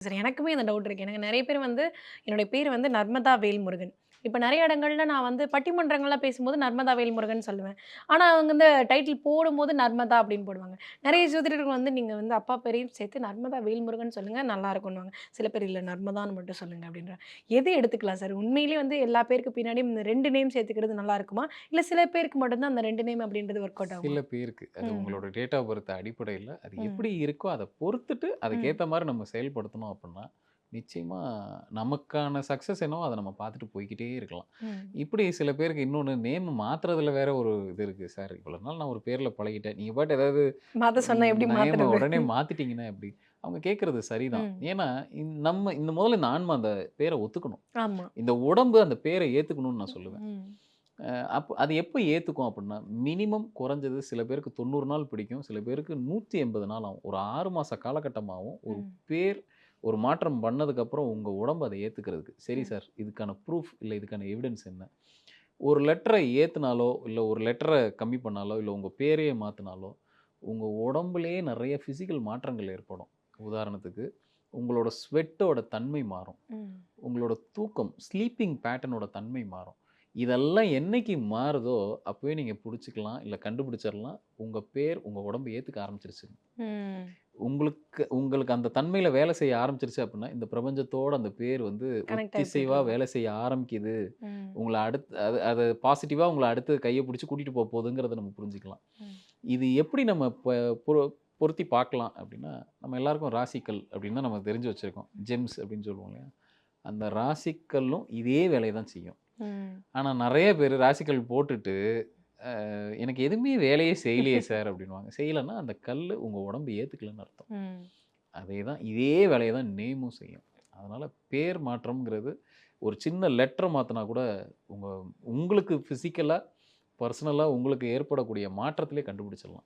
Sir எனக்குமே அந்த doubt இருக்குது எனக்கு நிறைய பேர் வந்து என்னுடைய பேர் வந்து நர்மதா வேல்முருகன். இப்ப நெறைய இடங்கள்ல நான் வந்து பட்டிமன்றங்கள்லாம் பேசும்போது நர்மதா வேல்முருகன் சொல்லுவேன். ஆனா அவங்க வந்து டைட்டில் போடும்போது நர்மதா அப்படின்னு போடுவாங்க. நெறைய ஜோதிடர்கள் வந்து நீங்க வந்து அப்பா பேரையும் சேர்த்து நர்மதா வேல்முருகன் சொல்லுங்க நல்லா இருக்குன்னுவாங்க. சில பேர் இல்ல நர்மதான்னு மட்டும் சொல்லுங்க அப்படின்றாங்க. எது எடுத்துக்கலாம் சார்? உண்மையிலேயே வந்து எல்லா பேருக்கு பின்னாடியும் இந்த 2 நேம் சேர்த்துக்கிறது நல்லா இருக்குமா? இல்ல சில பேருக்கு மட்டும் தான் அந்த 2 நேம் அப்படின்றது ஒர்க் அவுட் ஆகுமா? சில பேருக்கு. அது. உங்களோட டேட் ஆஃப் பர்த் அடிப்படையில அது. எப்படி இருக்கோ அத பொறுத்துட்டு ம். அதுக்கேத்த மாரி நம்ம செயல்படுத்தணும் அப்புட்ன்னா, நிச்சயமா நமக்கான சக்சஸ் என்னவோ அத நம்ம பார்த்துட்டு போய்க்கிட்டே இருக்கலாம். இப்படி சில பேருக்கு இன்னொன்னு நேம் மாத்துறதுல வேற ஒரு இது இருக்கு சார். இவ்வளோ நாள் நான் ஒரு பேர்ல பழகிட்டேன். நீங்க பாட்டு ஏதாவது எப்படி நேம? உடனே மாத்திட்டீங்கன்னா எப்படி? அவங்க கேட்கறது சரிதான். ஏன்னா, நம்ம இந்த முதல்ல இந்த ஆன்மா அந்த பேர ஒத்துக்கணும். இந்த உடம்பு அந்த பேர ஏத்துக்கணும்னு நான் சொல்லுவேன். அப்ப அது எப்ப ஏத்துக்கும் அப்புட்ன்னா, மினிமம் குறைஞ்சது சில பேருக்கு 90 நாள் பிடிக்கும். சில பேருக்கு 180 நாள் ஆகும். ஒரு 6 மாச காலகட்டமாகும். ஒரு. பேர் ஒரு மாற்றம் பண்ணதுக்கப்புறம் உங்க உடம்பு அத ஏத்துக்கிறதுக்கு. சரி. சார் இதுக்கான ப்ரூஃப் இல்ல இதுக்கான எவிடன்ஸ் என்ன? ஒரு லெட்டர ஏத்துனாலோ, இல்ல ஒரு லெட்டர கம்மி பண்ணாலோ, இல்ல உங்க பேரையே மாத்துனாலோ, உங்க உடம்புலயே நெறைய பிசிக்கல் மாற்றங்கள் ஏற்படும். உதாரணத்துக்கு, உங்களோட ஸ்வெட்டோட தன்மை மாறும். உங்களோட தூக்கம் ஸ்லீப்பிங் பேட்டர்னோட தன்மை மாறும். இதெல்லாம் என்னைக்கு மாறுதோ, அப்பவே நீங்க புடிச்சுக்கலாம். இல்ல கண்டுபிடிச்சிரலாம். உங்க பேர் உங்க உடம்பு ஏத்துக்க ஆரம்பிச்சுருச்சுன்னு. உங்களுக்கு உங்களுக்கு அந்த தன்மையில வேலை செய்ய ஆரம்பிச்சுருச்சு அப்புட்ன்னா, இந்த பிரபஞ்சத்தோட அந்த பேர் வந்து ஆயிட்டு வேலை செய்ய ஆரம்பிக்குது. உங்கள அடுத்து அது அது பாசிட்டிவா உங்கள அடுத்து கைய புடிச்சு கூட்டிட்டு போ போகுதுங்கிறத நம்ம புரிஞ்சுக்கலாம். இது எப்படி நம்ம பொருத்தி பார்க்கலாம் அப்படின்னா, நம்ம எல்லாருக்கும் ராசிக்கல் அப்படின்னு நம்ம தெரிஞ்சு வச்சிருக்கோம். ஜெம்ஸ் அப்படின்னு சொல்லுவோம் இல்லையா? அந்த ராசிக்கல்லும் இதே வேலைய தான் செய்யும். ம். ஆனா நெறைய பேரு ராசிக்கல் போட்டுட்டு, எனக்கு எதுவுமே வேலையே செய்யலையே சார் அப்படின்னுவாங்க. செய்யலன்னா அந்த கல்லு உங்க உடம்பு ஏத்துக்கலன்னு அர்த்தம். ம். அதேதான் இதே வேலைய தான் நேமும் செய்யும். அதனால பேர் மாற்றம்ங்கிறது ஒரு சின்ன லெட்டர் மாத்துனா கூட உங்க உங்களுக்கு பிசிக்கலா, பர்சனலா உங்களுக்கு ஏற்படக்கூடிய மாற்றத்திலே கண்டுபிடிச்சிடலாம்.